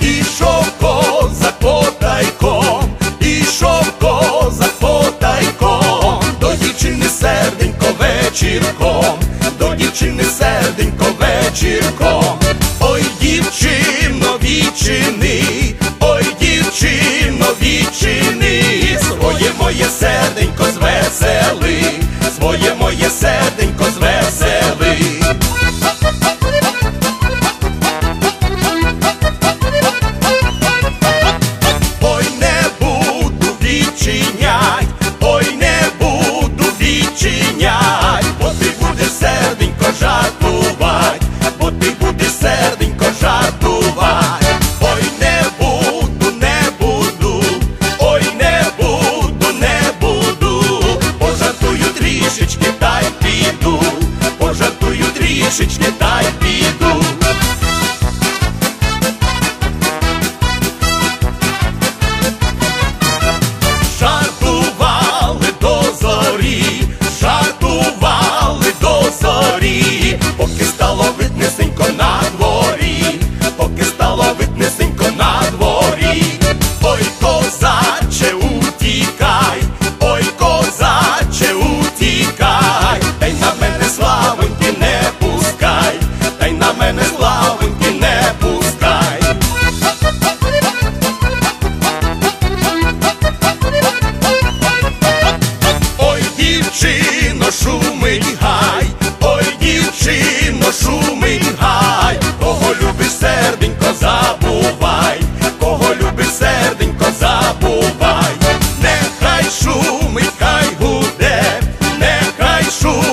Ішов козак потайком, ішов козак потайком, до дівчини серденько вечірком, до дівчини серденько вечірком, ой дівчино вічини, ой дівчино вічини, своє моє серденько моє серденько зве. козаче, утікай, ой, козаче, утікай, та й на мене славоньки не пускай, та й на мене славоньки не пускай. Ой, дівчино, шумить гай. chuva.